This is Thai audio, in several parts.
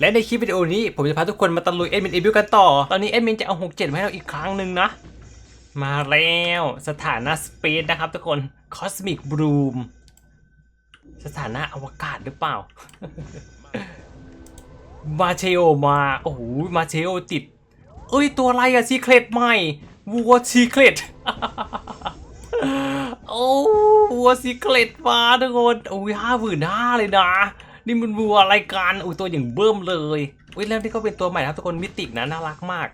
และในคลิปวิดีโอนี้ผมจะพาทุกคนมาตะลุยเอ็ดมินเอบิวกันต่อ ตอนนี้เอ็ดมินจะเอา 67 มาให้เราอีกครั้งหนึ่งนะ มาแล้วสถานะสเปซนะครับทุกคนคอสมิกบลูมสถานะอวกาศหรือเปล่า มาเชโอมา โอ้โห มาเชโอติด เอ้ย ตัวอะไรอะซีเครตใหม่วัวซีเครตโอ้วัวซีเครตมาทุกคน โอ้ยห้าหมื่นห้าเลยนะ นี่มันวัวอะไรกันอุ้ยตัวอย่างเบิ่มเลยอุ้ยแล้วนี่ก็เป็นตัวใหม่นะครับทุกคนมิติกนะน่ารักมาก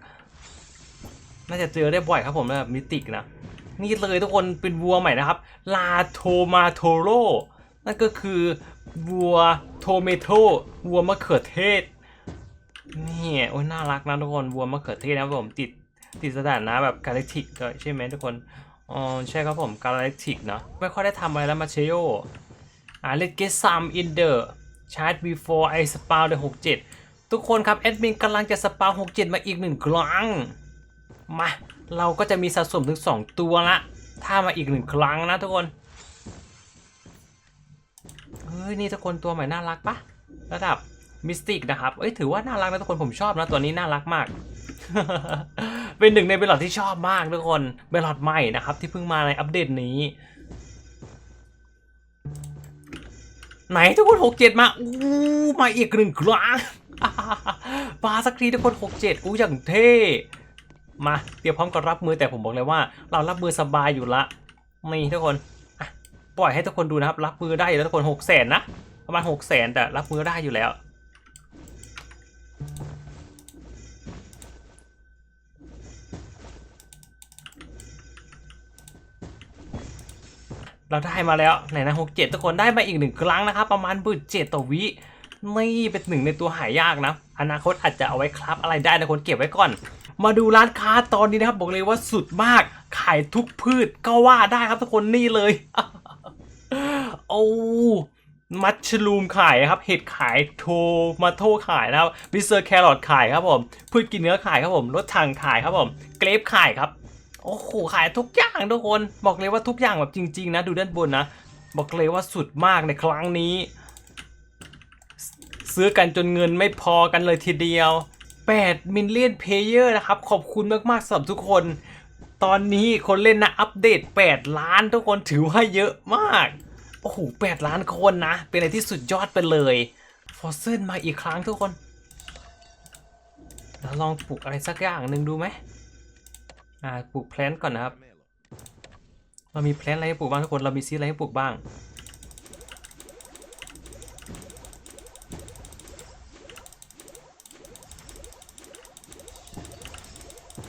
น่าจะเจอได้บ่อยครับผมแบบมิติกนะนี่เลยทุกคนเป็นวัวใหม่นะครับลาโทมาโทโรนั่นก็คือวัวโทเมโตวัวมะเขือเทศนี่โอ้ยน่ารักนะทุกคนวัวมะเขือเทศนะครับผมติดติดสถานะแบบกาแล็กติกใช่ไหมทุกคนอ๋อใช่ครับผมกาแล็กติกเนาะไม่ค่อยได้ทำอะไรแล้วมาเชโยอ่า let's get some in the chat before I spawn the 67 ทุกคนครับแอดมินกำลังจะสปาว67 มาอีกหนึ่งครั้ง มาเราก็จะมีสะสมถึง 2 ตัวละ ถ้ามาอีกหนึ่งครั้งนะทุกคนเฮ้ยนี่ทุกคนตัวใหม่น่ารักปะระดับมิสติกนะครับ เอ้ยถือว่าน่ารักนะทุกคนผมชอบนะตัวนี้น่ารักมาก เป็นหนึ่งในเบลลอดที่ชอบมากทุกคนเบลลอดใหม่นะครับที่เพิ่งมาในอัปเดตนี้ ไหนทุกคนหกเจ็ดมาอู้มาอีกหนึ่งครั้งมาสักทีทุกคนหกเจ็ดอู้อย่างเท่มาเตรียมพร้อมกับรับมือแต่ผมบอกเลยว่า เรารับมือสบายอยู่ละนี่ทุกคนปล่อยให้ทุกคนดูนะครับ รับมือได้อยู่แล้วทุกคนหกแสนนะประมาณหกแสนแต่รับมือได้อยู่แล้ว เราได้มาแล้วไหนนะหกเจ็ดทุกคนได้มาอีกหนึ่งครั้งนะครับ ประมาณบืดเจ็ดต่อวินี่เป็นหนึ่งในตัวหายากนะ อนาคตอาจจะเอาไว้ครับอะไรได้นะคนเก็บไว้ก่อน มาดูร้านค้าตอนนี้นะครับ บอกเลยว่าสุดมาก ขายทุกพืชก็ว่าได้ครับทุกคนนี่เลยโอ้มัชลูมขายครับ เห็ดขายโทมาโทขายนะครับบิสเซอร์แครอทขายครับผม พืชกินเนื้อขายครับผม รถถังขายครับผม เกรฟขายครับ โอ้โหขายทุกอย่างทุกคน บอกเลยว่าทุกอย่างแบบจริง ๆ นะ ดูด้านบนนะ บอกเลยว่าสุดมากในครั้งนี้ ซื้อกันจนเงินไม่พอกันเลยทีเดียว8มิลเลียนเพเยอร์นะครับ ขอบคุณมากๆสำหรับทุกคน ตอนนี้คนเล่นนะ อัปเดต 8 ล้านทุกคนถือว่าเยอะมาก โอ้โห 8 ล้านคนนะ เป็นอะไรที่สุดยอดไปเลย ฟอสเซนมาอีกครั้งทุกคน เราลองปลูกอะไรสักอย่างหนึ่งดูไหม อ่าปลูกแพลนก่อนนะครับเรามีแพลนอะไรให้ปลูกบ้างทุกคนเรามีซีอะไรให้ปลูกบ้าง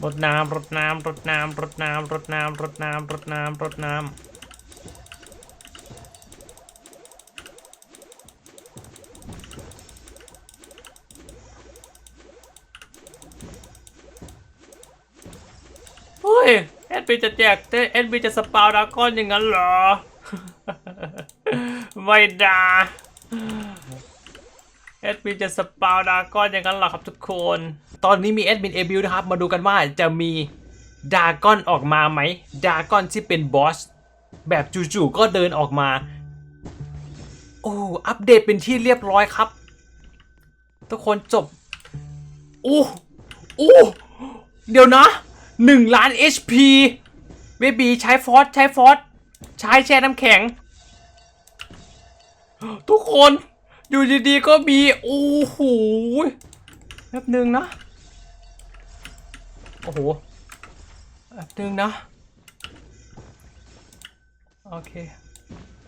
รดน้ำรดน้ำรดน้ำรดน้ำรดน้ำรดน้ำรดน้ำรดน้ำ ยแอดบีจะแจกแอดบีจะสปาวดราก้อนอย่างนั้นเหรอ ไม่ไดาแอดมินจะสปาวดราก้อนอย่างนั้นเหรอครับทุกคน ตอนนี้มีแอดมินเอบิวนะครับ มาดูกันว่าจะมีดราก้อนออกมาไหมดราก้อนที่เป็นบอส แบบจู่ๆก็เดินออกมา โอ้อัปเดตเป็นที่เรียบร้อยครับ ทุกคนจบโอ้โอ้เดี๋ยวนะ 1 ล้าน HP เบบีใช้ฟอสใช้ฟอสใช้แช่น้ำแข็ง ทุกคนอยู่ดีๆก็มี โอ้โหแป๊บหนึ่งนะ โอ้โหแป๊บหนึ่งนะ โอเค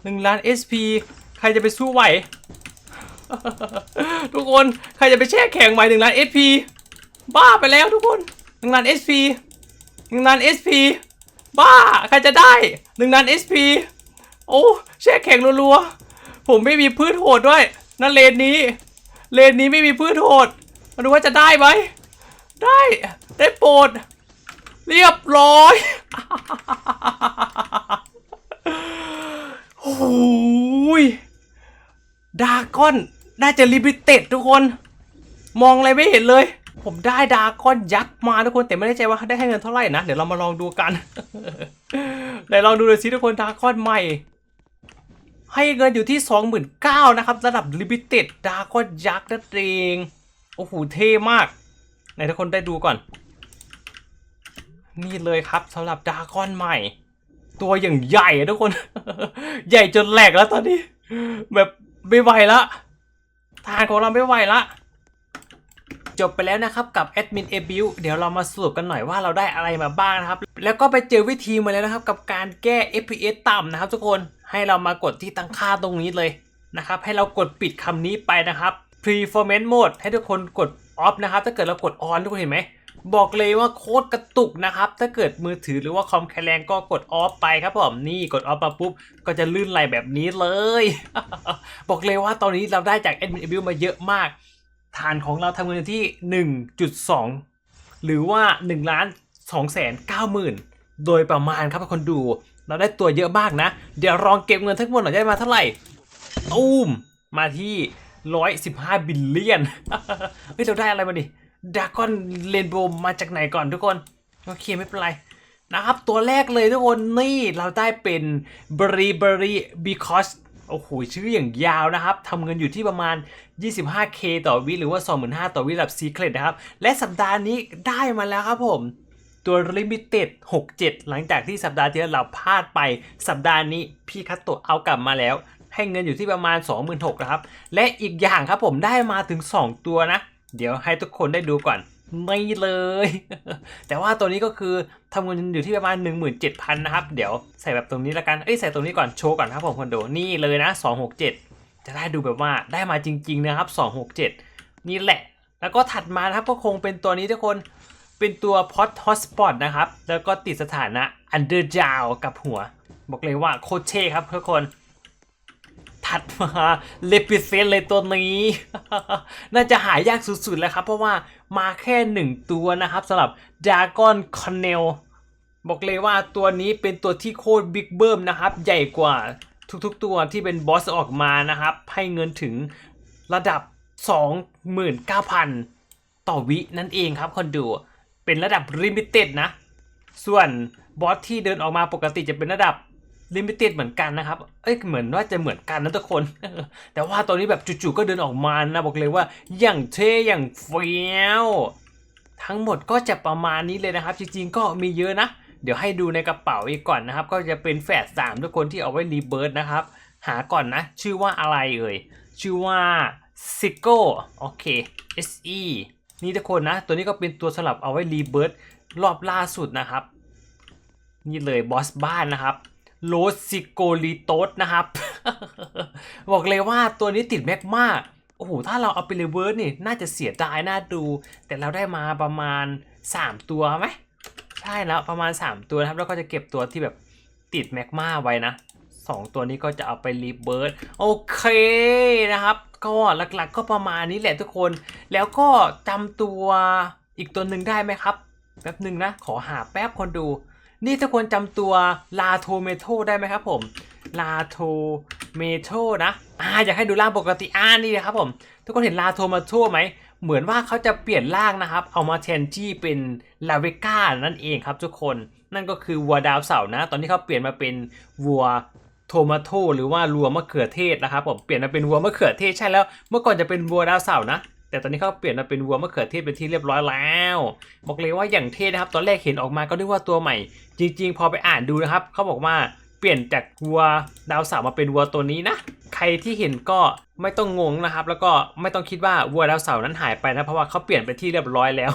หนึ่งล้าน SP ใครจะไปสู้ไหว ทุกคน ใครจะไปแช่แข็งไหวหนึ่งล้าน SP บ้าไปแล้วทุกคนหนึ่งล้าน SP หนึ่งล้าน SP บ้า ใครจะได้หนึ่งล้าน SP โอ้แช่แข็งรัวๆ ผมไม่มีพืชโหดด้วย นั่นเลนนี้ เลนนี้ไม่มีพืชโหด มาดูว่าจะได้ไหม ได้ ได้โปรด เรียบร้อย โอ้ยดาก้อน น่าจะลิมิเต็ดทุกคน มองอะไรไม่เห็นเลย ผมได้ดาก้อนยักษ์มาทุกคนแต่ไม่แน่ใจว่าได้ให้เงินเท่าไหร่นะ เดี๋ยวเรามาลองดูกันเดี๋ยวลองดูเลยสิทุกคนดาก้อนใหม่ ให้เงินอยู่ที่ 29,000นะครับระดับลิมิเต็ดดาก้อนยักษ์นั่นเองโอ้โหเท่มากไหนทุกคนได้ดูก่อน นี่เลยครับสำหรับดราก้อนใหม่ ตัวอย่างใหญ่ทุกคน ใหญ่จนแหลกแล้วตอนนี้ แบบไม่ไหวละทานของเราไม่ไหวละ จบไปแล้วนะครับกับแอดมินเอบิวเดี๋ยวเรามาสรุปกันหน่อยว่าเราได้อะไรมาบ้างนะครับ แล้วก็ไปเจอวิธีมาแล้วนะครับ กับการแก้ FPS ต่ำนะครับทุกคนให้เรามากดที่ตั้งค่าตรงนี้เลยนะครับ ให้เรากดปิดคำนี้ไปนะครับ performance mode ให้ทุกคนกด off นะครับ ถ้าเกิดเรากด on ทุกคนเห็นไหมบอกเลยว่าโคตรกระตุกนะครับ ถ้าเกิดมือถือหรือว่าคอมแคลงก็กด off ไปครับผมนี่กด off มาปุ๊บ ก็จะลื่นไหลแบบนี้เลย บอกเลยว่าตอนนี้เราได้จาก admin a b u มาเยอะมาก ฐานของเราทำเงินที่ 1.2 หรือว่า1ล้าน2แสน9หมื่นโดยประมาณครับคนดู เราได้ตัวเยอะมากนะ เดี๋ยวลองเก็บเงินทั้งหมดหน่อยได้มาเท่าไหร่ตูมมาที่ 115 บิลเลียน เฮ้ย เราได้อะไรมาดิดากอนเรนโบว์มาจากไหนก่อนทุกคน โอเค ไม่เป็นไรนะครับ ตัวแรกเลยทุกคน นี่เราได้เป็น b r i b r y because โอ้โหชื่ออย่างยาวนะครับทำเงินอยู่ที่ประมาณ 25k ต่อวิหรือว่า 25,000ต่อวิแบบ Secret นะครับ และสัปดาห์นี้ได้มาแล้วครับผมตัว Limited 67 หลังจากที่สัปดาห์ที่แล้วเราพลาดไป สัปดาห์นี้พี่คัตโตเอากลับมาแล้ว ให้เงินอยู่ที่ประมาณ 26,000นะครับ และอีกอย่างครับผมได้มาถึง 2 ตัวนะ เดี๋ยวให้ทุกคนได้ดูก่อน ไม่เลย แต่ว่าตัวนี้ก็คือทำเงินอยู่ที่ประมาณ 17,000 นะครับ เดี๋ยวใส่แบบตรงนี้แล้วกัน เอ้ยใส่ตรงนี้ก่อนโชว์ก่อนครับผมคนดูนี่เลยนะ 267 จะได้ดูแบบว่าได้มาจริง ๆ นะครับ 267 นี่แหละ แล้วก็ถัดมานะครับก็คงเป็นตัวนี้ทุกคนเป็นตัวพอตฮอสปอตนะครับ แล้วก็ติดสถานะอันเดอร์จาวกับหัว บอกเลยว่าโคตรเช่ครับทุกคน ถัดมาเลปิเซนเลยตัวนี้ น่าจะหายากสุดๆแล้วครับ เพราะว่ามาแค่หนึ่งตัวนะครับสำหรับดากอนคอนเนลบอกเลยว่าตัวนี้เป็นตัวที่โคตรบิ๊กเบิ้มนะครับ ใหญ่กว่าทุกๆตัวที่เป็นบอสออกมานะครับ ให้เงินถึงระดับ 29,000 ต่อวินั่นเองครับคนดู เป็นระดับลิมิเต็ดนะ ส่วนบอสที่เดินออกมาปกติจะเป็นระดับ ลิมิเต็ดเหมือนกันนะครับ เอ้ยเหมือนว่าจะเหมือนกันนะทุกคน แต่ว่าตอนนี้แบบจู่ๆก็เดินออกมานะบอกเลยว่าอย่างเท่อย่างเฟี้ยวทั้งหมดก็จะประมาณนี้เลยนะครับ จริงๆก็มีเยอะนะ เดี๋ยวให้ดูในกระเป๋าอีกก่อนนะครับ ก็จะเป็นแฝดสามทุกคนที่เอาไว้รีเบิร์ดนะครับ หาก่อนนะ ชื่อว่าอะไรเอ่ย ชื่อว่าซิโก้โอเค SE นี่ทุกคนนะ ตัวนี้ก็เป็นตัวสลับเอาไว้รีเบิร์ดรอบล่าสุดนะครับ นี่เลยบอสบ้านนะครับ โรซิโกลิโตสนะครับ บอกเลยว่าตัวนี้ติดแมกมาโอ้โห ถ้าเราเอาไปรีเวิร์สนี่ น่าจะเสียดายน่าดู แต่เราได้มาประมาณ 3 ตัวไหมใช่แล้วประมาณ 3 ตัวนะครับ แล้วก็จะเก็บตัวที่แบบติดแมกมาไว้นะ 2 ตัวนี้ก็จะเอาไปรีเบิร์สโอเคนะครับก็หลักๆก็ประมาณนี้แหละทุกคน แล้วก็จำตัวอีกตัวหนึ่งได้ไหมครับ แป๊บหนึ่งนะ ขอหาแป๊บคนดู นี่ทุกคนจำตัวลาโทเมโทได้ไหมครับผมลาโทเมโทนะอ่าอยากให้ดูร่างปกติอ่านี่นะครับผม ทุกคนเห็นลาโทมาโทไหมเหมือนว่าเขาจะเปลี่ยนร่างนะครับ เอามาแทนที่เป็นลาเวก้านั่นเองครับทุกคนนั่นก็คือวัวดาวเสานะ ตอนนี้เขาเปลี่ยนมาเป็นวัวโทมาโทหรือว่าวัวมะเขือเทศนะครับผมเปลี่ยนมาเป็นวัวมะเขือเทศใช่แล้ว เมื่อก่อนจะเป็นวัวดาวเสานะ แต่ตอนนี้เขาเปลี่ยนมาเป็นวัวมะเขือเทศเป็นที่เรียบร้อยแล้ว บอกเลยว่าอย่างเท่นะครับ ตอนแรกเห็นออกมาก็นึกว่าตัวใหม่ จริง ๆ พอไปอ่านดูนะครับเขาบอกว่าเปลี่ยนจากวัวดาวเสาร์มาเป็นวัวตัวนี้นะใครที่เห็นก็ไม่ต้องงงนะครับ แล้วก็ไม่ต้องคิดว่าวัวดาวเสาร์นั้นหายไปนะเพราะว่าเขาเปลี่ยนไปที่เรียบร้อยแล้ว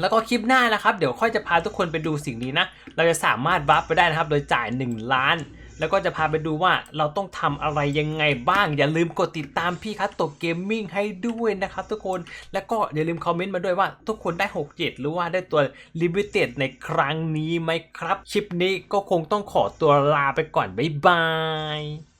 แล้วก็คลิปหน้านะครับ เดี๋ยวค่อยจะพาทุกคนไปดูสิ่งนี้นะ เราจะสามารถบัฟไปได้นะครับ โดยจ่าย 1 ล้าน แล้วก็จะพาไปดูว่าเราต้องทำอะไรยังไงบ้าง อย่าลืมกดติดตามพี่คัตโตเกมมิ่งให้ด้วยนะครับทุกคน แล้วก็อย่าลืมคอมเมนต์มาด้วยว่าทุกคนได้ 6 7 หรือว่าได้ตัวลิมิเต็ดในครั้งนี้ไหมครับ คลิปนี้ก็คงต้องขอตัวลาไปก่อน บ๊ายบาย